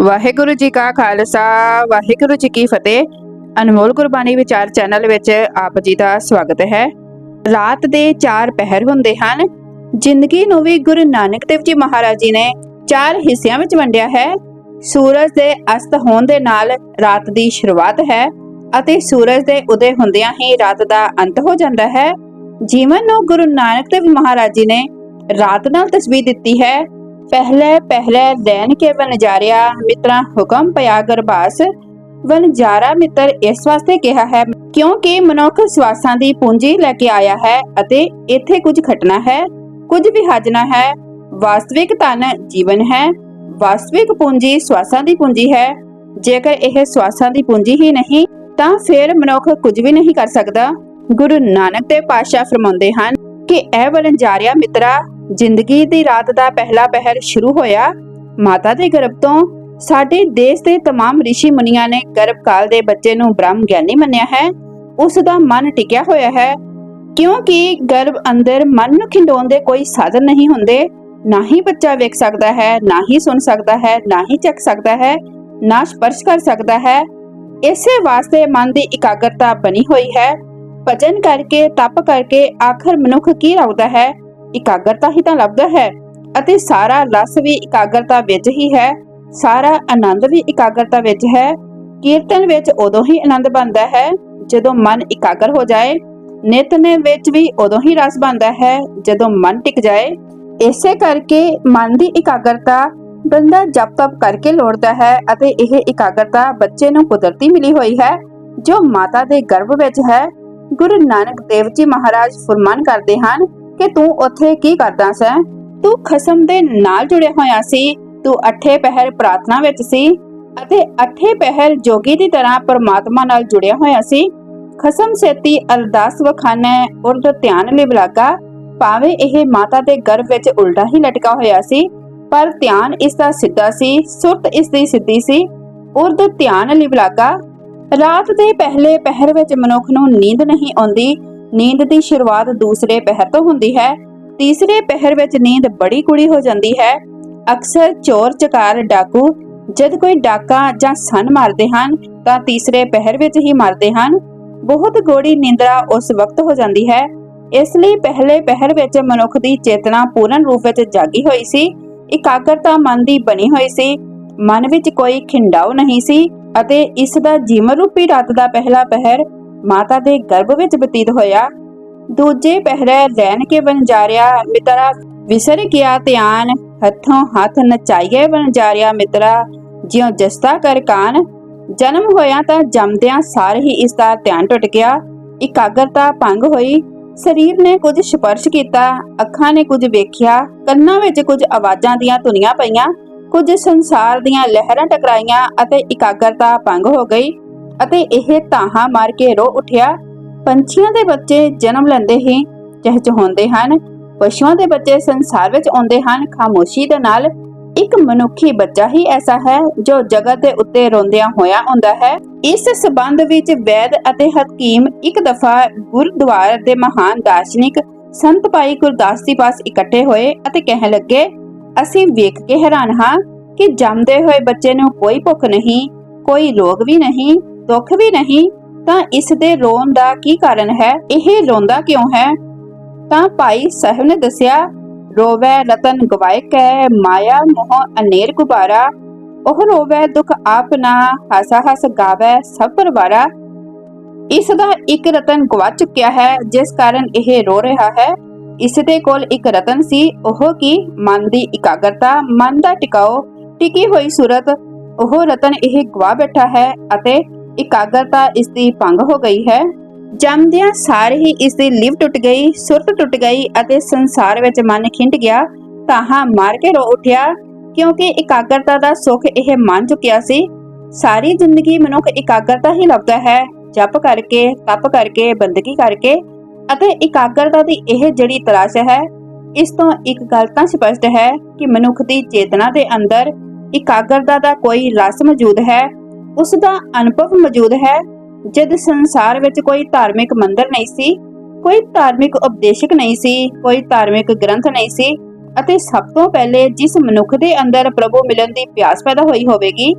ਵਾਹਿਗੁਰੂ ਜੀ ਕਾ ਖਾਲਸਾ, ਵਾਹਿਗੁਰੂ ਜੀ ਕੀ ਫਤਿਹ। ਅਨਮੋਲ ਗੁਰਬਾਣੀ ਵਿਚਾਰ ਚੈਨਲ ਵਿੱਚ ਆਪ ਜੀ ਦਾ ਸਵਾਗਤ ਹੈ। ਰਾਤ ਦੇ ਚਾਰ ਪਹਿਰ ਹੁੰਦੇ ਹਨ। ਜ਼ਿੰਦਗੀ ਨੂੰ ਵੀ ਗੁਰੂ ਨਾਨਕ ਦੇਵ ਜੀ ਮਹਾਰਾਜ ਜੀ ਨੇ ਚਾਰ ਹਿੱਸਿਆਂ ਵਿੱਚ ਵੰਡਿਆ ਹੈ। ਸੂਰਜ ਦੇ ਅਸਤ ਹੋਣ ਦੇ ਨਾਲ ਰਾਤ ਦੀ ਸ਼ੁਰੂਆਤ ਹੈ ਅਤੇ ਸੂਰਜ ਦੇ ਉਦੇ ਹੁੰਦਿਆਂ ਹੀ ਰਾਤ ਦਾ ਅੰਤ ਹੋ ਜਾਂਦਾ ਹੈ। ਜੀਵਨ ਨੂੰ ਗੁਰੂ ਨਾਨਕ ਦੇਵ ਮਹਾਰਾਜ ਜੀ ਨੇ ਰਾਤ ਨਾਲ ਤਸਵੀਰ ਦਿੱਤੀ ਹੈ। ਪਹਿਲੇ ਪਹਿਲੇ ਦੇਨ ਕੇ ਵਨਜਾਰਿਆ ਮਿੱਤਰਾਂ ਹੁਕਮ ਪਿਆ ਗਰਭਾਸ ਵਨਜਾਰਾ ਮਿੱਤਰ ਇਸ ਵਾਸਤੇ ਕਿਹਾ ਹੈ, ਕਿਉਂਕਿ ਮਨੁੱਖ ਸਵਾਸਾਂ ਦੀ ਪੂੰਜੀ ਲੈ ਕੇ ਆਇਆ ਹੈ ਅਤੇ ਇੱਥੇ ਕੁਝ ਖਟਣਾ ਹੈ, ਕੁਝ ਵਿਹਾਜਣਾ ਹੈ। ਵਾਸਤਵਿਕ ਧਨ ਜੀਵਨ ਹੈ, ਵਾਸਤਵਿਕ ਪੂੰਜੀ ਸਵਾਸਾਂ ਦੀ ਪੂੰਜੀ ਹੈ। ਜੇਕਰ ਇਹ ਸਵਾਸਾਂ ਦੀ ਪੂੰਜੀ ਹੀ ਨਹੀਂ, ਤਾਂ ਫਿਰ ਮਨੁੱਖ ਕੁਝ ਵੀ ਨਹੀਂ ਕਰ ਸਕਦਾ। ਗੁਰੂ ਨਾਨਕ ਦੇਵ ਪਾਤਸ਼ਾਹ ਫਰਮਾਉਂਦੇ ਹਨ ਕਿ ਇਹ ਵਲੰਜਾਰਿਆ ਮਿੱਤਰਾ ਜ਼ਿੰਦਗੀ ਦੀ ਰਾਤ ਦਾ ਪਹਿਲਾ ਪਹਿਰ ਸ਼ੁਰੂ ਹੋਇਆ ਮਾਤਾ ਦੇ ਗਰਭ ਤੋਂ ਸਾਡੇ ਦੇਸ਼ ਦੇ तमाम ઋષਿ ਮੁਨੀਆਂ ਨੇ ਗਰਭ ਕਾਲ ਦੇ ਬੱਚੇ ਨੂੰ ਬ੍ਰਹਮ ਗਿਆਨੀ ਮੰਨਿਆ ਹੈ ਉਸ ਦਾ ਮਨ ਟਿਕਿਆ ਹੋਇਆ ਹੈ ਕਿਉਂਕਿ ਗਰਭ ਅੰਦਰ ਮਨ ਨੂੰ ਖਿੰਡਾਉਣ ਦੇ ਕੋਈ ਸਾਧਨ ਨਹੀਂ ਹੁੰਦੇ ਨਾ ਹੀ ਬੱਚਾ ਵੇਖ ਸਕਦਾ ਹੈ ਨਾ ਹੀ ਸੁਣ ਸਕਦਾ ਹੈ ਨਾ ਹੀ ਚੱਖ ਸਕਦਾ ਹੈ ਨਾ ਸਪਰਸ਼ ਕਰ ਸਕਦਾ ਹੈ ਇਸੇ ਵਾਸਤੇ ਮਨ ਦੀ ਇਕਾਗਰਤਾ ਬਣੀ ਹੋਈ ਹੈ ਭਜਨ ਕਰਕੇ ਤਪ ਕਰਕੇ ਆਖਰ ਮਨੁੱਖ ਕੀ ਲਾਉਦਾ ਹੈ ਇਕਾਗਰਤਾ ਹੀ ਤਾਂ ਲੱਭਦਾ ਹੈ ਅਤੇ ਸਾਰਾ ਰਸ ਵੀ ਇਕਾਗਰਤਾ ਵਿੱਚ ਹੀ ਹੈ, ਸਾਰਾ ਆਨੰਦ ਵੀ ਇਕਾਗਰਤਾ ਵਿੱਚ ਹੈ। ਕੀਰਤਨ ਵਿੱਚ ਉਦੋਂ ਹੀ ਆਨੰਦ ਬਣਦਾ ਹੈ ਜਦੋਂ ਮਨ ਇਕਾਗਰ ਹੋ ਜਾਏ, ਨਿਤਨੇਮ ਵਿੱਚ ਵੀ ਉਦੋਂ ਹੀ ਰਸ ਬਣਦਾ ਹੈ ਜਦੋਂ ਮਨ ਟਿਕ ਜਾਏ। ਇਸੇ ਕਰਕੇ ਮਨ ਦੀ ਇਕਾਗਰਤਾ ਬੰਦਾ ਜਪ ਤਪ ਕਰਕੇ ਲੋੜਦਾ ਹੈ ਅਤੇ ਇਹ ਇਕਾਗਰਤਾ ਬੱਚੇ ਨੂੰ ਕੁਦਰਤੀ ਮਿਲੀ ਹੋਈ ਹੈ, ਜੋ ਮਾਤਾ ਦੇ ਗਰਭ ਵਿੱਚ ਹੈ। ਗੁਰੂ ਨਾਨਕ ਦੇਵ ਜੀ ਮਹਾਰਾਜ ਫਰਮਾਨ ਕਰਦੇ ਹਨ ਕਿ ਤੂੰ ਉੱਥੇ ਕੀ ਕਰਦਾ ਸੈਂ? ਤੂੰ ਖਸਮ ਦੇ ਨਾਲ ਜੁੜਿਆ ਹੋਇਆ ਸੀ, ਤੂੰ ਅੱਠੇ ਪਹਿਰ ਪ੍ਰਾਰਥਨਾ ਵਿੱਚ ਸੀ ਅਤੇ ਅੱਠੇ ਪਹਿਰ ਜੋਗੀ ਦੀ ਤਰ੍ਹਾਂ ਪਰਮਾਤਮਾ ਨਾਲ ਜੁੜਿਆ ਹੋਇਆ ਸੀ। ਖਸਮ ਸੇਤੀ ਅਰਦਾਸ ਵਖਾਨੈ, ਉਰਦ ਧਿਆਨ ਲਿਵ ਲਾਗਾ ਭਾਵੇਂ ਇਹ ਮਾਤਾ ਦੇ ਗਰਭ ਵਿੱਚ ਉਲਟਾ ਹੀ ਲਟਕਾ ਹੋਇਆ ਸੀ, ਪਰ ਧਿਆਨ ਇਸ ਦਾ ਸਿੱਧਾ ਸੀ, ਸੁਰਤ ਇਸ ਦੀ ਸਿੱਧੀ ਸੀ। ਉਰਦ ਧਿਆਨ ਲਿਵ ਲਾਗਾ ਰਾਤ ਦੇ ਪਹਿਲੇ ਪਹਿਰ ਵਿੱਚ ਮਨੁੱਖ ਨੂੰ ਨੀਂਦ ਨਹੀਂ ਆਉਂਦੀ ਨੀਂਦ ਦੀ ਸ਼ੁਰੂਆਤ ਦੂਸਰੇ ਪਹਿਰ ਤੋਂ ਹੁੰਦੀ ਹੈ। ਤੀਸਰੇ ਪਹਿਰ ਵਿੱਚ ਨੀਂਦ ਬੜੀ ਕੁੜੀ ਹੋ ਜਾਂਦੀ ਹੈ। ਅਕਸਰ ਚੋਰ, ਚਕਾਰ, ਡਾਕੂ ਜਦ ਕੋਈ ਡਾਕਾ ਜਾਂ ਸਨ ਮਾਰਦੇ ਹਨ ਤਾਂ ਤੀਸਰੇ ਪਹਿਰ ਵਿੱਚ ਹੀ ਮਾਰਦੇ ਹਨ। ਬਹੁਤ ਗੋੜੀ ਨਿੰਦਰਾ ਉਸ ਵਕਤ ਹੋ ਜਾਂਦੀ ਹੈ। ਇਸ ਲਈ ਪਹਿਲੇ ਪਹਿਰ ਵਿੱਚ ਮਨੁੱਖ ਦੀ ਚੇਤਨਾ ਪੂਰਨ ਰੂਪ ਵਿੱਚ ਜਾਗੀ ਹੋਈ ਸੀ। ਇਕਾਗਰਤਾ ਮਨ ਦੀ ਬਣੀ ਹੋਈ ਸੀ। ਮਨ ਵਿੱਚ ਕੋਈ ਖਿੰਡਾਓ ਨਹੀਂ ਸੀ ਅਤੇ ਇਸ ਦਾ ਜੀਵਨ ਰੂਪੀ ਰਾਤ ਦਾ ਪਹਿਲਾ ਪਹਿਰ ਮਾਤਾ ਦੇ ਗਰਭ ਵਿੱਚ ਬਤੀਤ ਹੋਇਆ। ਦੂਜੇ ਪਹਿਰੇ ਰਹਿਣ ਕੇ ਵੰਜਾਰਿਆ ਮਿੱਤਰਾ। ਵਿਸਰ ਗਿਆ ਧਿਆਨ, ਹੱਥੋਂ ਹੱਥ ਨਚਾਈਏ ਵੰਜਾਰਿਆ ਮਿੱਤਰਾ। ਜਿਉ ਜਸਤਾ ਕਰ ਕਾਨ, ਜਨਮ ਹੋਇਆ ਤਾਂ ਜੰਮਦਿਆਂ ਸਾਰ ਹੀ ਇਸ ਦਾ ਧਿਆਨ ਟੁੱਟ ਗਿਆ। ਇਕਾਗਰਤਾ ਭੰਗ ਹੋਈ। ਸਰੀਰ ਨੇ ਕੁਝ ਸਪਰਸ਼ ਕੀਤਾ, ਅੱਖਾਂ ਨੇ ਕੁਝ ਵੇਖਿਆ, ਕੰਨਾਂ ਵਿੱਚ ਕੁਝ ਆਵਾਜ਼ਾਂ ਦੀਆਂ ਧੁਨੀਆਂ ਪਈਆਂ, ਕੁਝ ਸੰਸਾਰ ਦੀਆਂ ਲਹਿਰਾਂ ਟਕਰਾਈਆਂ ਅਤੇ ਇਕਾਗਰਤਾ ਭੰਗ ਹੋ ਗਈ। ਅਤੇ ਇਹ ਤਾਹਾਂ ਮਾਰ ਕੇ ਰੋ ਉਠਿਆ। ਪੰਛੀਆਂ ਦੇ ਬੱਚੇ ਜਨਮ ਲੈਂਦੇ ਹੀ ਚਹਿਚਹਾਉਂਦੇ ਹਨ। ਪਸ਼ੂਆਂ ਦੇ ਬੱਚੇ ਸੰਸਾਰ ਵਿੱਚ ਆਉਂਦੇ ਹਨ। ਖਾਮੋਸ਼ੀ ਦੇ ਨਾਲ ਇੱਕ ਮਨੁੱਖੀ ਬੱਚਾ ਹੀ ਐਸਾ ਹੈ ਜੋ ਜਗਤ ਦੇ ਉੱਤੇ ਰੋਂਦਿਆਂ ਹੋਇਆ ਆਉਂਦਾ ਹੈ। ਇਸ ਸਬੰਧ ਵਿੱਚ ਵੈਦ ਅਤੇ ਹਕੀਮ ਇੱਕ ਦਫਾ ਗੁਰਦੁਆਰ ਦੇ ਮਹਾਨ ਦਾਰਸ਼ਨਿਕ ਸੰਤ ਭਾਈ ਗੁਰਦਾਸ ਜੀ ਪਾਸ ਇਕੱਠੇ ਹੋਏ ਅਤੇ ਕਹਿਣ ਲੱਗੇ, ਅਸੀਂ ਵੇਖ ਕੇ ਹੈਰਾਨ ਹਾਂ ਕਿ ਜੰਮਦੇ ਹੋਏ ਬੱਚੇ ਨੂੰ ਕੋਈ ਭੁੱਖ ਨਹੀਂ, ਕੋਈ ਰੋਗ ਵੀ ਨਹੀਂ ਦੁੱਖ ਵੀ ਨਹੀਂ, ਤਾਂ ਇਸ ਦੇ ਰੋਣ ਦਾ ਕੀ ਕਾਰਨ ਹੈ? ਇਹ ਰੋਂਦਾ ਕਿਉਂ ਹੈ? ਤਾਂ ਭਾਈ ਸਾਹਿਬ ਨੇ ਦੱਸਿਆ, ਰੋਵੇ ਰਤਨ ਗਵਾਇਕ ਕੈ, ਮਾਇਆ ਮੋਹ ਅਨੇਰ ਗੁਬਾਰਾ। ਉਹ ਰੋਵੇ ਦੁਖ ਆਪ ਹਾਸਾ ਹਸ ਗਾਵੇ ਸਭ ਪਰਵਾਰਾ। ਇਸ ਦਾ ਇੱਕ ਰਤਨ ਗਵਾ ਚੁੱਕਿਆ ਹੈ, ਜਿਸ ਕਾਰਨ ਇਹ ਰੋ ਰਿਹਾ ਹੈ। ਇਸ ਦੇ ਕੋਲ ਇੱਕ ਰਤਨ ਸੀ, ਉਹ ਕੀ? ਮਨ ਦੀ ਇਕਾਗਰਤਾ, ਮਨ ਦਾ ਟਿਕਾਓ ਟਿਕੀ ਹੋਈ ਸੂਰਤ, ਉਹ ਰਤਨ ਇਹ ਗਵਾ ਬੈਠਾ ਹੈ ਅਤੇ ਇਕਾਗਰਤਾ ਇਸ ਦੀ ਭੰਗ ਹੋ ਗਈ ਹੈ। ਜੰਮਦਿਆਂ ਸਾਰੇ ਹੀ ਇਸ ਦੀ ਲਿਵ ਟੁੱਟ ਗਈ, ਸੁਰਤ ਟੁੱਟ ਗਈ ਅਤੇ ਸੰਸਾਰ ਵਿੱਚ ਮਨ ਖਿੰਡ ਗਿਆ ਤਾਹਾਂ ਮਾਰ ਕੇ ਰੋ ਉੱਠਿਆ, ਕਿਉਂਕਿ ਇਕਾਗਰਤਾ ਦਾ ਸੁੱਖ ਇਹ ਮੰਨ ਚੁੱਕਿਆ ਸੀ। ਸਾਰੀ ਜ਼ਿੰਦਗੀ ਮਨੁੱਖ ਇਕਾਗਰਤਾ ਹੀ ਲੱਭਦਾ ਹੈ, ਜਪ ਕਰਕੇ, ਤਪ ਕਰਕੇ, ਬੰਦਗੀ ਕਰਕੇ ਅਤੇ ਇਕਾਗਰਤਾ ਦੀ ਇਹ ਜਿਹੜੀ ਤਲਾਸ਼ ਹੈ। ਇਸ ਤੋਂ ਇੱਕ ਗੱਲ ਤਾਂ ਸਪਸ਼ਟ ਹੈ ਕਿ ਮਨੁੱਖ ਦੀ ਚੇਤਨਾ ਦੇ ਅੰਦਰ ਇਕਾਗਰਤਾ ਦਾ ਕੋਈ ਰਸ ਮੌਜੂਦ ਹੈ। ਉਸ ਦਾ ਅਨੁਭਵ ਮੌਜੂਦ ਹੈ, ਜਦ ਸੰਸਾਰ ਵਿੱਚ ਕੋਈ ਧਾਰਮਿਕ ਮੰਦਰ ਨਹੀਂ ਸੀ, ਕੋਈ ਧਾਰਮਿਕ ਉਪਦੇਸ਼ਕ ਨਹੀਂ ਸੀ, ਕੋਈ ਧਾਰਮਿਕ ਗ੍ਰੰਥ ਨਹੀਂ ਸੀ ਅਤੇ ਸਭ ਤੋਂ ਪਹਿਲੇ ਜਿਸ ਮਨੁੱਖ ਦੇ ਅੰਦਰ ਪ੍ਰਭੂ ਮਿਲਣ ਦੀ ਪਿਆਸ ਪੈਦਾ ਹੋਈ ਹੋਵੇਗੀ,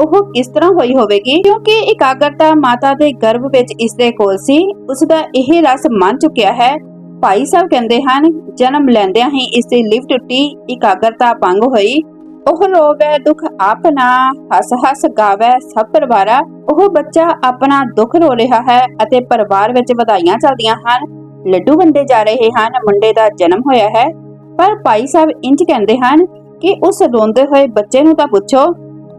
ਉਹ ਕਿਸ ਤਰ੍ਹਾਂ ਹੋਈ ਹੋਵੇਗੀ? ਕਿਉਂਕਿ ਇਕਾਗਰਤਾ ਮਾਤਾ ਦੇ ਗਰਭ ਵਿੱਚ ਇਸ ਦੇ ਕੋਲ ਸੀ ਉਸ ਦਾ ਇਹ ਰਸ ਮੰਨ ਚੁੱਕਿਆ ਹੈ, ਭਾਈ ਸਾਹਿਬ ਕਹਿੰਦੇ ਹਨ, ਜਨਮ ਲੈਂਦਿਆਂ ਹੀ ਇਸ ਦੀ ਲਿਵ ਟੁੱਟੀ, ਇਕਾਗਰਤਾ ਭੰਗ ਹੋਈ ਉਹ ਰੋਵੇ ਦੁੱਖ ਆਪਣਾ, ਹੱਸ ਹੱਸ ਗਾਵੇ, ਸਭ ਪਰਿਵਾਰਾ ਉਹ ਬੱਚਾ ਆਪਣਾ ਦੁੱਖ ਰੋ ਰਿਹਾ ਹੈ ਅਤੇ ਪਰਿਵਾਰ ਵਿੱਚ ਵਧਾਈਆਂ ਚੱਲਦੀਆਂ ਹਨ। ਲੱਡੂ ਵੰਡੇ ਜਾ ਰਹੇ ਹਨ, ਮੁੰਡੇ ਦਾ ਜਨਮ ਹੋਇਆ ਹੈ। ਪਰ ਭਾਈ ਸਾਹਿਬ ਇੰਜ ਕਹਿੰਦੇ ਹਨ ਕਿ ਉਸ ਰੋਂਦੇ ਹੋਏ ਬੱਚੇ ਨੂੰ ਤਾਂ ਪੁੱਛੋ,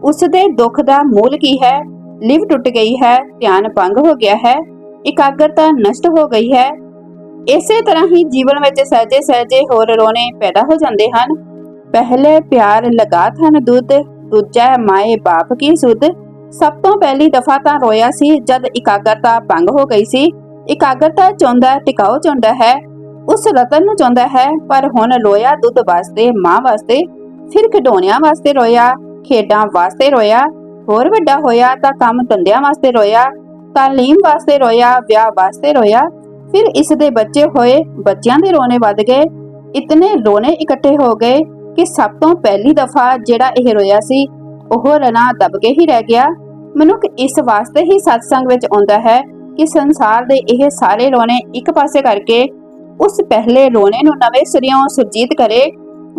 ਉਸ ਦੇ ਦੁੱਖ ਦਾ ਮੂਲ ਕੀ ਹੈ? ਲਿਵ ਟੁੱਟ ਗਈ ਹੈ, ਧਿਆਨ ਭੰਗ ਹੋ ਗਿਆ ਹੈ, ਇਕਾਗਰਤਾ ਨਸ਼ਟ ਹੋ ਗਈ ਹੈ। ਇਸੇ ਤਰ੍ਹਾਂ ਹੀ ਜੀਵਨ ਵਿੱਚ ਸਹਜੇ ਸਹਜੇ ਹੋਰ ਰੋਣੇ ਪੈਦਾ ਹੋ ਜਾਂਦੇ ਹਨ। ਪਹਿਲੇ ਪਿਆਰ ਲਗਾ ਥਨ ਦੁੱਧ, ਦੂਜਾ ਮਾਏ ਬਾਪ ਕੀ ਸੁਧ। ਸਭ ਤੋਂ ਪਹਿਲੀ ਦਫਾ ਤਾਂ ਰੋਇਆ ਸੀ, ਜਦ ਇਕਾਗਰਤਾ ਭੰਗ ਹੋ ਗਈ ਸੀ। ਇਕਾਗਰਤਾ ਚਾਹੁੰਦਾ ਟਿਕਾਓ ਚਾਹੁੰਦਾ ਹੈ। ਉਸ ਰਤਨ ਨੂੰ ਚਾਹੁੰਦਾ ਹੈ, ਪਰ ਹੁਣ ਰੋਇਆ ਦੁੱਧ ਵਾਸਤੇ, ਮਾਂ ਵਾਸਤੇ, ਫਿਰ ਖਿਡੌਣਿਆਂ ਵਾਸਤੇ ਰੋਇਆ, ਖੇਡਾਂ ਵਾਸਤੇ ਰੋਇਆ, ਹੋਰ ਵੱਡਾ ਹੋਇਆ ਤਾਂ ਕੰਮ ਧੰਦਿਆਂ ਵਾਸਤੇ ਰੋਇਆ ਤਾਲੀਮ ਵਾਸਤੇ ਰੋਇਆ, ਵਿਆਹ ਵਾਸਤੇ ਰੋਇਆ, ਫਿਰ ਇਸ ਦੇ ਬੱਚੇ ਹੋਏ, ਬੱਚਿਆਂ ਦੇ ਰੋਣੇ ਵੱਧ ਗਏ। ਇਤਨੇ ਰੋਣੇ ਇਕੱਠੇ ਹੋ ਗਏ ਕਿ ਸਭ ਤੋਂ ਪਹਿਲੀ ਦਫਾ ਜਿਹੜਾ ਇਹ ਰੋਇਆ ਸੀ, ਉਹ ਰਣਾ ਦਬ ਕੇ ਹੀ ਰਹਿ ਗਿਆ। ਮਨੁੱਖ ਇਸ ਵਾਸਤੇ ਹੀ ਸਤਸੰਗ ਵਿੱਚ ਆਉਂਦਾ ਹੈ ਕਿ ਸੰਸਾਰ ਦੇ ਇਹ ਸਾਰੇ ਰੋਣੇ ਇੱਕ ਪਾਸੇ ਕਰਕੇ ਉਸ ਪਹਿਲੇ ਰੋਣੇ ਨੂੰ ਨਵੇਂ ਸਿਰਿਓਂ ਸੁਰਜੀਤ ਕਰੇ,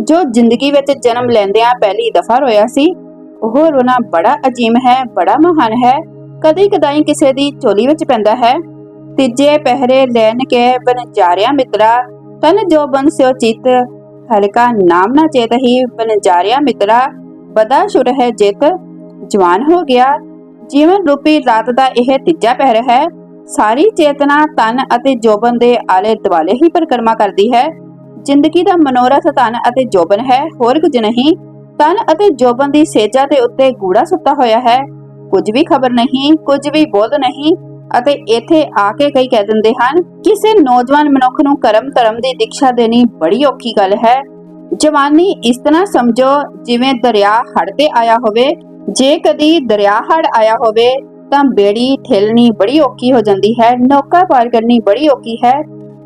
ਜੋ ਜ਼ਿੰਦਗੀ ਵਿੱਚ ਜਨਮ ਲੈਂਦਿਆਂ ਪਹਿਲੀ ਦਫਾ ਰੋਇਆ ਸੀ। ਉਹ ਰੋਣਾ ਬੜਾ ਅਜੀਮ ਹੈ, ਬੜਾ ਮਹਾਨ ਹੈ। ਕਦੇ ਕਦਾਈ ਕਿਸੇ ਦੀ ਝੋਲੀ ਵਿੱਚ ਪੈਂਦਾ ਹੈ। ਤੀਜੇ ਪਹਿਰੇ ਲੈਣ ਕੇ ਬਨਜਾਰਿਆ ਮਿੱਤਰਾ, ਤਨ ਜੋ ਬੰਸਿਓ ਚਿਤ ਹਲਕਾ ਨਾਮ ਨਾ ਚੇਤ ਹੀ ਬਨਜਾਰਿਆ ਮਿੱਤਰਾ ਬਦਾ ਸ਼ੁਰ ਹੈ ਜਿਤ, ਜਵਾਨ ਹੋ ਗਿਆ। ਜੀਵਨ ਰੂਪੀ ਰਾਤ ਦਾ ਇਹ ਤੀਜਾ ਪਹਿਰ ਹੈ। ਸਾਰੀ ਚੇਤਨਾ, ਤਨ ਅਤੇ ਜੋਬਨ ਦੇ ਆਲੇ ਦੁਆਲੇ ਹੀ ਪਰਿਕਰਮਾ ਕਰਦੀ ਹੈ। ਜ਼ਿੰਦਗੀ ਦਾ ਮਨੋਰਥ ਤਨ ਅਤੇ ਜੋਬਨ ਹੈ। ਹੋਰ ਕੁਝ ਨਹੀਂ। ਤਨ ਅਤੇ ਜੋਬਨ ਦੀ ਸੇਜਾ ਦੇ ਉੱਤੇ ਗੂੜਾ ਸੁੱਤਾ ਹੋਇਆ ਹੈ। ਕੁਝ ਵੀ ਖਬਰ ਨਹੀਂ, ਕੁਝ ਵੀ ਬੋਧ ਨਹੀਂ। ਅਤੇ ਇੱਥੇ ਆ ਕੇ ਕਈ ਕਹਿ ਦਿੰਦੇ ਹਨ, ਕਿਸੇ ਨੌਜਵਾਨ ਮਨੁੱਖ ਨੂੰ ਕਰਮ ਧਰਮ ਦੀ ਦੀਕਸ਼ਾ ਦੇਣੀ ਬੜੀ ਔਖੀ ਗੱਲ ਹੈ। ਜਵਾਨੀ ਇਸ ਤਰ੍ਹਾਂ ਸਮਝੋ ਜਿਵੇਂ ਦਰਿਆ ਹੜ ਤੇ ਆਇਆ ਹੋਵੇ। ਜੇ ਕਦੀ ਦਰਿਆ ਹੜ ਆਇਆ ਹੋਵੇ, ਤਾਂ ਬੇੜੀ ਠੇਲਣੀ ਬੜੀ ਔਖੀ ਹੋ ਜਾਂਦੀ ਹੈ ਨੌਕਾ ਪਾਰ ਕਰਨੀ ਬੜੀ ਔਖੀ ਹੈ।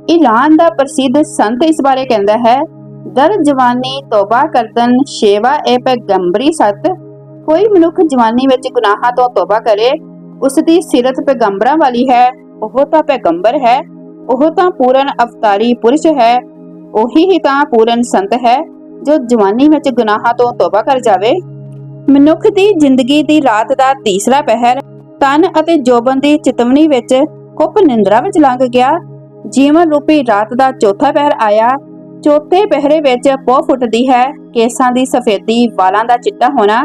ਇਲਾਨ ਦਾ ਪ੍ਰਸਿੱਧ ਸੰਤ ਇਸ ਬਾਰੇ ਕਹਿੰਦਾ ਹੈ, ਦਰ ਜਵਾਨੀ ਤੋਬਾ ਕਰਦਨ ਸ਼ੇਵਾ ਏ ਪੈਗੰਬਰੀ ਸਤ। ਕੋਈ ਮਨੁੱਖ ਜਵਾਨੀ ਵਿੱਚ ਗੁਨਾਹਾਂ ਤੋਂ ਤੋਬਾ ਕਰੇ ਉਸ ਦੀ ਸਿਰਤ ਪੈਗੰਬਰਾਂ ਵਾਲੀ ਹੈ, ਉਹ ਤਾਂ ਪੈਗੰਬਰ ਹੈ, ਉਹ ਤਾਂ ਪੂਰਨ ਅਵਤਾਰੀ ਪੁਰਸ਼ ਹੈ, ਉਹੀ ਹੀ ਤਾਂ ਪੂਰਨ ਸੰਤ ਹੈ, ਜੋ ਜਵਾਨੀ ਵਿੱਚ ਗੁਨਾਹਾਂ ਤੋਂ ਤੋਬਾ ਕਰ ਜਾਵੇ। ਮਨੁੱਖ ਦੀ ਜ਼ਿੰਦਗੀ ਦੀ ਰਾਤ ਦਾ ਤੀਸਰਾ ਪਹਿਰ, ਤਨ ਅਤੇ ਜੋਬਨ ਦੀ ਚਿਤਵਨੀ ਵਿੱਚ ਕੁੱਪ ਨਿੰਦਰਾ ਵਿੱਚ ਲੰਘ ਗਿਆ। ਜੀਵਨ ਰੂਪੀ ਰਾਤ ਦਾ ਚੌਥਾ ਪਹਿਰ ਆਇਆ। ਚੌਥੇ ਪਹਿਰੇ ਵਿੱਚ ਪੋਹ ਫੁੱਟਦੀ ਹੈ, ਕੇਸਾਂ ਦੀ ਸਫੇਦੀ ਵਾਲਾਂ ਦਾ ਚਿੱਟਾ ਹੋਣਾ।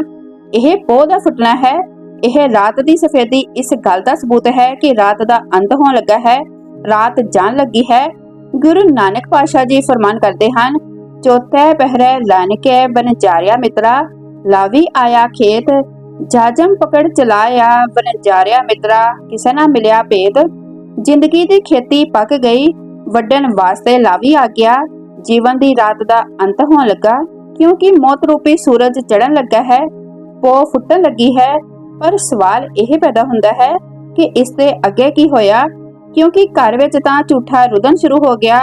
ਇਹ ਪੋਹ ਦਾ ਫੁੱਟਣਾ ਹੈ ਇਹ ਰਾਤ ਦੀ ਸਫੇਦੀ ਇਸ ਗੱਲ ਦਾ ਸਬੂਤ ਹੈ ਕਿ ਰਾਤ ਦਾ ਅੰਤ ਹੋਣ ਲੱਗਾ ਹੈ, ਰਾਤ ਜਾਣ ਲੱਗੀ ਹੈ। ਗੁਰੂ ਨਾਨਕ ਪਾਸ਼ਾ ਜੀ ਫਰਮਾਨ ਕਰਦੇ ਹਨ, ਚੌਥੇ ਪਹਿਰੇ ਲਾਨਕੇ ਬਨਜਾਰਿਆ ਮਿੱਤਰਾ, ਲਾਵੀ ਆਇਆ ਖੇਤ, ਜਾਜਮ ਪਕੜ ਚਲਾਇਆ ਬਨਜਾਰਿਆ ਮਿੱਤਰਾ, ਕਿਸੇ ਨਾ ਮਿਲਿਆ ਭੇਦ। ਜ਼ਿੰਦਗੀ ਦੀ ਖੇਤੀ ਪੱਕ ਗਈ, ਵੱਡਣ ਵਾਸਤੇ ਲਾਵੀ ਆ ਗਿਆ। ਜੀਵਨ ਦੀ ਰਾਤ ਦਾ ਅੰਤ ਹੋਣ ਲੱਗਾ, ਕਿਉਂਕਿ ਮੌਤ ਰੂਪੀ ਸੂਰਜ ਚੜਨ ਲੱਗਾ ਹੈ ਪੋ ਫੁੱਟਣ ਲੱਗੀ ਹੈ ਪਰ ਸਵਾਲ ਇਹ ਪੈਦਾ ਹੁੰਦਾ ਹੈ ਕਿ ਇਸ ਦੇ ਅੱਗੇ ਕੀ ਹੋਇਆ? ਕਿਉਂਕਿ ਘਰ ਵਿੱਚ ਤਾਂ ਝੂਠਾ ਰੁਦਨ ਸ਼ੁਰੂ ਹੋ ਗਿਆ,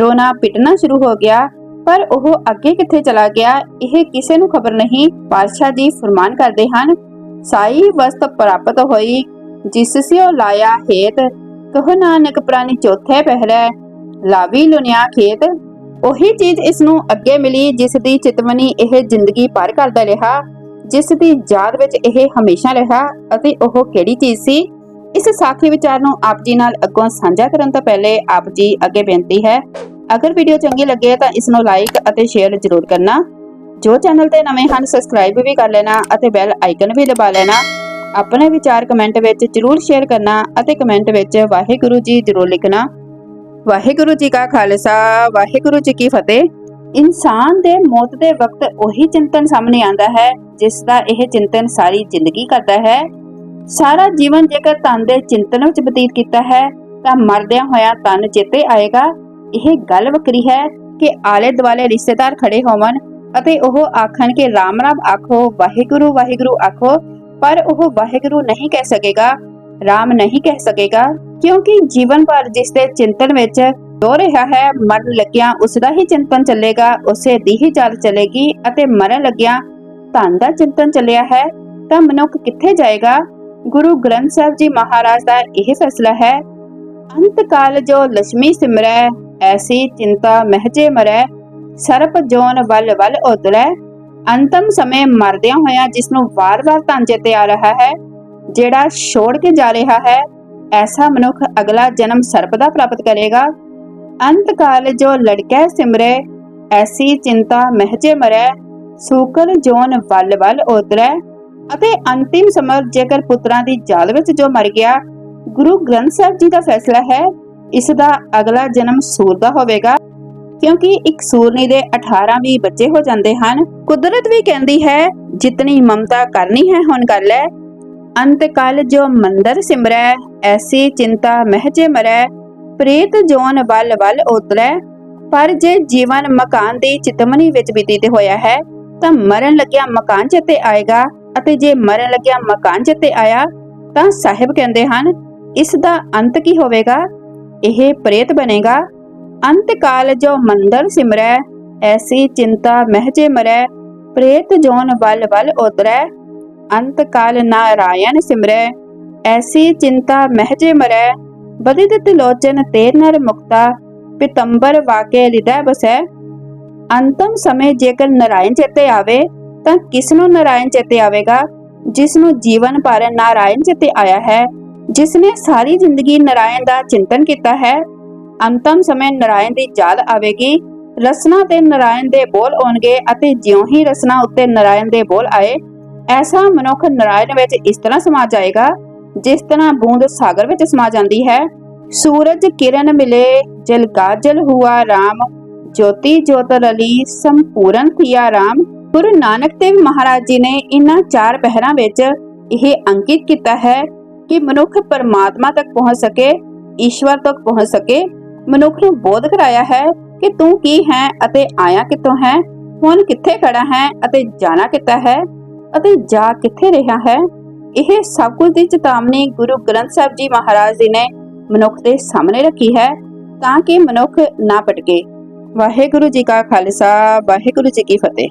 ਰੋਣਾ ਪਿਟਣਾ ਸ਼ੁਰੂ ਹੋ ਗਿਆ, ਪਰ ਉਹ ਅੱਗੇ ਕਿੱਥੇ ਚਲਾ ਗਿਆ ਇਹ ਕਿਸੇ ਨੂੰ ਖਬਰ ਨਹੀਂ। ਪਾਤਸ਼ਾਹ ਜੀ ਫਰਮਾਨ ਕਰਦੇ ਹਨ, ਸਾਈ ਵਸਤ ਪ੍ਰਾਪਤ ਹੋਈ, ਜਿਸ ਸਿਓ ਲਾਇਆ ਹੇਤ, ਕਹ ਨਾਨਕ ਪ੍ਰਾਨੀ ਚੌਥੇ ਪਹਿਰੇ, ਲਾਵੀ ਲੁਨਿਆ ਖੇਤ। ਉਹੀ ਚੀਜ਼ ਇਸ ਨੂੰ ਅੱਗੇ ਮਿਲੀ, ਜਿਸ ਦੀ ਚਿਤਵਨੀ ਇਹ ਜ਼ਿੰਦਗੀ ਪਾਰ ਕਰਦਾ ਰਿਹਾ। ਜਿਸ ਦੀ ਯਾਦ ਵਿੱਚ ਇਹ ਹਮੇਸ਼ਾ ਰਿਹਾ ਅਤੇ ਉਹ ਕਿਹੜੀ ਚੀਜ਼ ਸੀ? ਇਸ ਸਾਖੀ ਵਿਚਾਰ ਨੂੰ ਆਪ ਜੀ ਨਾਲ ਅੱਗੋਂ ਸਾਂਝਾ ਕਰਨ ਤੋਂ ਪਹਿਲੇ ਆਪ ਜੀ ਅੱਗੇ ਬੇਨਤੀ ਹੈ, ਅਗਰ ਵੀਡੀਓ ਚੰਗੀ ਲੱਗੇ ਤਾਂ ਇਸ ਨੂੰ ਲਾਈਕ ਅਤੇ ਸ਼ੇਅਰ ਜ਼ਰੂਰ ਕਰਨਾ। ਜੋ ਚੈਨਲ ਤੇ ਨਵੇਂ ਹਨ ਸਬਸਕ੍ਰਾਈਬ ਵੀ ਕਰ ਲੈਣਾ ਅਤੇ ਬੈਲ ਆਈਕਨ ਵੀ ਦਬਾ ਲੈਣਾ। ਆਪਣੇ ਵਿਚਾਰ ਕਮੈਂਟ ਵਿੱਚ ਜ਼ਰੂਰ ਸ਼ੇਅਰ ਕਰਨਾ ਅਤੇ ਕਮੈਂਟ ਵਿੱਚ ਵਾਹਿਗੁਰੂ ਜੀ ਜ਼ਰੂਰ ਲਿਖਣਾ। ਵਾਹਿਗੁਰੂ ਜੀ ਕਾ ਖਾਲਸਾ, ਵਾਹਿਗੁਰੂ ਜੀ ਕੀ ਫਤਿਹ। ਇਨਸਾਨ ਦੇ ਮੌਤ ਦੇ ਵਕਤ ਉਹੀ ਚਿੰਤਨ ਸਾਹਮਣੇ ਆਉਂਦਾ ਹੈ, ਜਿਸ ਦਾ ਇਹ ਚਿੰਤਨ ਸਾਰੀ ਜ਼ਿੰਦਗੀ ਕਰਦਾ ਹੈ। ਸਾਰਾ ਜੀਵਨ ਜੇਕਰ ਤਨ ਦੇ ਚਿੰਤਨ ਵਿੱਚ ਬਤੀਤ ਕੀਤਾ ਹੈ, ਤਾਂ ਮਰਦਿਆਂ ਹੋਇਆਂ ਤਨ ਚੇਤੇ ਆਏਗਾ। ਇਹ ਗੱਲ ਵੱਖਰੀ ਹੈ ਕਿ ਆਲੇ ਦੁਆਲੇ ਰਿਸ਼ਤੇਦਾਰ ਖੜੇ ਹੋਵਣ ਅਤੇ ਉਹ ਆਖਣ ਕਿ ਰਾਮ ਰਾਮ ਆਖੋ, ਵਾਹਿਗੁਰੂ ਵਾਹਿਗੁਰੂ ਆਖੋ, ਪਰ ਉਹ ਵਾਹਿਗੁਰੂ ਨਹੀਂ ਕਹਿ ਸਕੇਗਾ, ਰਾਮ ਨਹੀਂ ਕਹਿ ਸਕੇਗਾ, ਕਿਉਂਕਿ ਜੀਵਨ ਭਰ ਜਿਸ ਦੇ ਚਿੰਤਨ ਵਿੱਚ ਜੋ ਰਿਹਾ ਹੈ, ਮਰਨ ਲੱਗਿਆ ਉਸ ਦਾ ਹੀ ਚਿੰਤਨ ਚੱਲੇਗਾ, ਉਸੇ ਦੀ ਹੀ ਚਾਲ ਚੱਲੇਗੀ ਅਤੇ ਮਰਨ ਲੱਗਿਆ ਧਨ ਦਾ ਚਿੰਤਨ ਚੱਲਿਆ ਹੈ, ਤਾਂ ਮਨੁੱਖ ਕਿੱਥੇ ਜਾਏਗਾ? ਗੁਰੂ ਗ੍ਰੰਥ ਸਾਹਿਬ ਜੀ ਮਹਾਰਾਜ ਦਾ ਇਹ ਫੈਸਲਾ ਹੈ, ਅੰਤ ਕਾਲ ਜੋ ਲక్ష్ਮੀ ਸਿਮਰੈ, ਐਸੀ ਚਿੰਤਾ ਮਹਜੇ ਮਰੈ, ਸਰਪ ਜੋਨ ਵੱਲ ਵੱਲ ਉਤਰੈ ਅੰਤਮ ਸਮੇਂ ਮਰਦਿਆਂ ਹੋਇਆ ਜਿਸ ਨੂੰ ਵਾਰ-ਵਾਰ ਧਨ ਚੇਤੇ ਆ ਰਿਹਾ ਹੈ, ਜਿਹੜਾ ਛੋੜ ਕੇ ਜਾ ਰਿਹਾ ਹੈ, ਐਸਾ ਮਨੁੱਖ ਅਗਲਾ ਜਨਮ ਸਰਪ ਦਾ ਪ੍ਰਾਪਤ ਕਰੇਗਾ ਅੰਤ ਕਾਲ ਜੋ ਲੜਕੈ ਸਿਮਰੈ, ਐਸੀ ਚਿੰਤਾ ਮਹਜੇ ਮਰੈ ਸੂਕਰ ਜੋਨ ਵੱਲ ਵੱਲ ਉਤਰੈ ਅਤੇ ਅੰਤਿਮ ਸਮਰ ਜੇਕਰ ਪੁੱਤਰਾਂ ਦੀ ਜਾਲ ਵਿੱਚ ਜੋ ਮਰ ਗਿਆ, ਗੁਰੂ ਗ੍ਰੰਥ ਸਾਹਿਬ ਜੀ ਦਾ ਫੈਸਲਾ ਹੈ, ਇਸ ਦਾ ਅਗਲਾ ਜਨਮ ਸੂਰ ਦਾ ਹੋਵੇਗਾ। ਕਿਉਂਕਿ ਇੱਕ ਸੂਰਨੀ ਦੇ 18 ਵੀ ਬੱਚੇ ਹੋ ਜਾਂਦੇ ਹਨ। ਕੁਦਰਤ ਵੀ ਕਹਿੰਦੀ ਹੈ, ਜਿਤਨੀ ਮਮਤਾ ਕਰਨੀ ਹੈ ਹੁਣ ਕਰ ਲੈ ਅੰਤ ਕਾਲ ਜੋ ਮੰਦਰ ਸਿਮਰੈ, ਐਸੀ ਚਿੰਤਾ ਮਹਿਜੇ ਮਰੈ ਪ੍ਰੇਤ ਜੋਨ ਵੱਲ ਵੱਲ ਉਤਰੈ। ਪਰ ਜੇ ਜੀਵਨ ਮਕਾਨ ਦੀ ਚਿਤਮਨੀ ਵਿੱਚ ਬੀਤੀਤ ਹੋਇਆ ਹੈ, ਤਾਂ ਮਰਨ ਲੱਗਿਆ ਮਕਾਨ ਚੇਤੇ ਆਏਗਾ ਅਤੇ ਜੇ ਮਰਨ ਲੱਗਿਆ ਮਕਾਨ ਚੇਤੇ ਆਇਆ, ਤਾਂ ਸਾਹਿਬ ਕਹਿੰਦੇ ਹਨ, ਇਸ ਦਾ ਅੰਤ ਕੀ ਹੋਵੇਗਾ? ਇਹ ਪ੍ਰੇਤ ਬਣੇਗਾ। ਅੰਤ ਕਾਲ ਜੋ ਮੰਦਰ ਸਿਮਰੈ, ਐਸੀ ਚਿੰਤਾ ਮਹਜੇ ਮਰੈ। ਪ੍ਰੇਤ ਜੋਨ ਵੱਲ ਵੱਲ ਉਤਰੈ। ਅੰਤ ਕਾਲ ਨਾਰਾਇਣ ਸਿਮਰੈ, ਐਸੀ ਚਿੰਤਾ ਮਹਜੇ ਮਰੈ। ਬਦਿਤ ਤਿਲੋਚਨ ਤੇ ਪਿਤੰਬਰ ਵਾਕੇ ਲਿਦੈ ਬਸੈ ਅੰਤਮ ਸਮੇਂ ਜੇਕਰ ਨਾਰਾਇਣ ਚੇਤੇ ਆਵੇ ਤਾਂ ਕਿਸ ਨੂੰ ਨਾਰਾਇਣ ਚੇਤੇ ਆਵੇਗਾ ਜਿਸ ਨੂੰ ਜੀਵਨ ਭਰ ਨਾਰਾਇਣ ਚੇਤੇ ਆਇਆ ਹੈ ਜਿਸ ਨੇ ਸਾਰੀ ਜ਼ਿੰਦਗੀ ਨਾਰਾਇਣ ਦਾ ਚਿੰਤਨ ਕੀਤਾ ਹੈ ਅੰਤਮ ਸਮੇਂ ਨਾਰਾਇਣ ਦੀ ਯਾਦ ਆਵੇਗੀ ਰਸਨਾ ਤੇ ਨਾਰਾਇਣ ਦੇ ਬੋਲ ਆਉਣਗੇ ਅਤੇ ਜਿਉਂ ਹੀ ਰਸਨਾ ਉੱਤੇ ਨਾਰਾਇਣ ਦੇ ਬੋਲ ਆਏ ਐਸਾ ਮਨੁੱਖ ਨਾਰਾਇਣ ਵਿੱਚ ਇਸ ਤਰ੍ਹਾਂ ਸਮਾ ਜਾਏਗਾ ਜਿਸ ਤਰ੍ਹਾਂ ਬੂੰਦ ਸਾਗਰ ਵਿੱਚ ਸਮਾ ਜਾਂਦੀ ਹੈ, ਸੂਰਜ ਕਿਰਨ ਮਿਲੇ, ਜਲ ਗਾਜਲ ਹੁਆ RAM ਜੋਤੀ ਜੋਤ ਰਲੀ, ਸੰਪੂਰਨ ਥਿਆ RAM ਗੁਰੂ ਨਾਨਕ ਦੇਵ ਮਹਾਰਾਜ ਜੀ ਨੇ ਇਨ੍ਹਾਂ ਚਾਰ ਪਹਿਰਾਂ ਵਿੱਚ ਇਹ ਅੰਕਿਤ ਕੀਤਾ ਹੈ ਕਿ ਮਨੁੱਖ ਪਰਮਾਤਮਾ ਤੱਕ ਪਹੁੰਚ ਸਕੇ, ਈਸ਼ਵਰ ਤੱਕ ਪਹੁੰਚ ਸਕੇ। ਮਨੁੱਖ ਨੂੰ ਬੋਧ ਕਰਾਇਆ ਹੈ ਕਿ ਤੂੰ ਕੀ ਹੈ ਅਤੇ ਆਇਆ ਕਿੱਥੋਂ ਹੈ, ਹੁਣ ਕਿੱਥੇ ਖੜਾ ਹੈ ਅਤੇ ਜਾਣਾ ਕਿੱਥੇ ਹੈ ਅਤੇ ਜਾ ਕਿੱਥੇ ਰਿਹਾ ਹੈ। ਇਹ ਸਭ ਕੁਝ ਦੀ ਚੇਤਾਵਨੀ ਗੁਰੂ ਗ੍ਰੰਥ ਸਾਹਿਬ ਜੀ ਮਹਾਰਾਜ ਜੀ ਨੇ ਮਨੁੱਖ ਦੇ ਸਾਹਮਣੇ ਰੱਖੀ ਹੈ ਤਾਂ ਕਿ ਮਨੁੱਖ ਨਾ ਭਟਕੇ। ਵਾਹਿਗੁਰੂ ਜੀ ਕਾ ਖਾਲਸਾ, ਵਾਹਿਗੁਰੂ ਜੀ ਕੀ ਫਤਿਹ।